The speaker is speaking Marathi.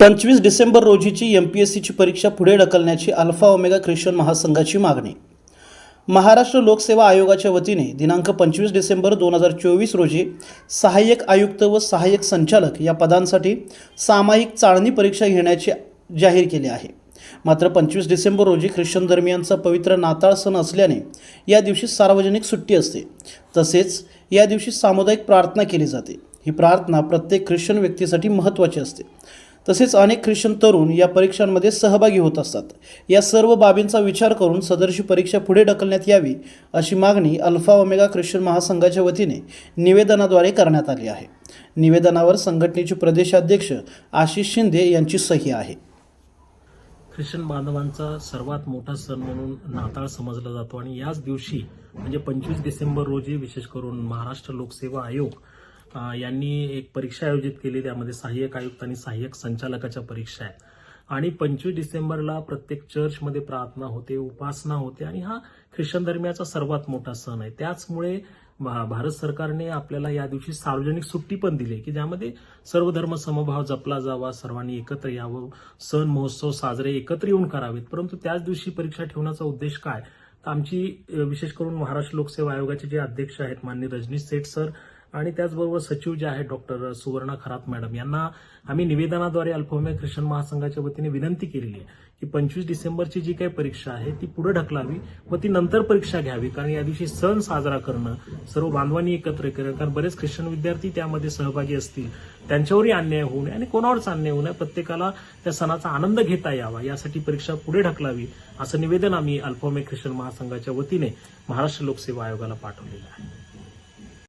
पंचवीस डिसेंबर रोजीची एम पी एस सीची परीक्षा पुढे ढकलण्याची अल्फा ओमेगा ख्रिश्चन महासंघाची मागणी. महाराष्ट्र लोकसेवा आयोगाच्या वतीने दिनांक पंचवीस डिसेंबर दोन हजार चोवीस रोजी सहाय्यक आयुक्त व सहाय्यक संचालक या पदांसाठी सामायिक चाळणी परीक्षा घेण्याचे जाहीर केले आहे. मात्र पंचवीस डिसेंबर रोजी ख्रिश्चन धर्मियांचा पवित्र नाताळ सण असल्याने या दिवशी सार्वजनिक सुट्टी असते. तसेच या दिवशी सामुदायिक प्रार्थना केली जाते. ही प्रार्थना प्रत्येक ख्रिश्चन व्यक्तीसाठी महत्त्वाची असते. तसेच अनेक ख्रिश्चन तरुण या परीक्षांमध्ये सहभागी होत असतात. या सर्व बाबींचा विचार करून सदरशी परीक्षा पुढे ढकलण्यात यावी अशी मागणी अल्फा ओमेगा ख्रिश्चन महासंघाच्या वतीने निवेदनाद्वारे करण्यात आली आहे. निवेदनावर संघटनेचे प्रदेशाध्यक्ष आशिष शिंदे यांची सही आहे. ख्रिश्चन बांधवांचा सर्वात मोठा सण म्हणून नाताळ समजला जातो आणि याच दिवशी म्हणजे पंचवीस डिसेंबर रोजी विशेष करून महाराष्ट्र लोकसेवा आयोग यांनी एक परीक्षा आयोजित केली. त्यामध्ये सहाय्यक आयुक्त आणि सहाय्यक संचालकाच्या परीक्षा आहेत. आणि पंचवीस डिसेंबरला प्रत्येक चर्चमध्ये प्रार्थना होते उपासना होते. आणि हा ख्रिश्चन धर्मियाचा सर्वात मोठा सण आहे. त्याचमुळे भा- भारत सरकारने आपल्याला या दिवशी सार्वजनिक सुट्टी पण दिली की ज्यामध्ये सर्व धर्म समभाव जपला जावा सर्वांनी एकत्र यावं सण महोत्सव साजरे एकत्र येऊन करावेत. परंतु त्याच दिवशी परीक्षा ठेवण्याचा उद्देश काय? तर आमची विशेष करून महाराष्ट्र लोकसेवा आयोगाचे जे अध्यक्ष आहेत माननीय रजनीश सेठ सर आणि त्याचबरोबर सचिव जे आहेत डॉक्टर सुवर्णा खरात मॅडम यांना आम्ही निवेदनाद्वारे अल्पमय ख्रिश्चन महासंघाच्या वतीने विनंती केलेली आहे की पंचवीस डिसेंबरची जी काही परीक्षा आहे ती पुढे ढकलावी व ती नंतर परीक्षा घ्यावी कारण या दिवशी सण साजरा करणं सर्व बांधवांनी एकत्र करणं कारण बरेच ख्रिश्चन विद्यार्थी त्यामध्ये सहभागी असतील. त्यांच्यावरही अन्याय होऊ नये आणि कोणावरच अन्याय होऊ नये प्रत्येकाला त्या सणाचा आनंद घेता यावा यासाठी परीक्षा पुढे ढकलावी असं निवेदन आम्ही अल्पमय ख्रिश्चन महासंघाच्या वतीने महाराष्ट्र लोकसेवा आयोगाला पाठवलेलं आहे.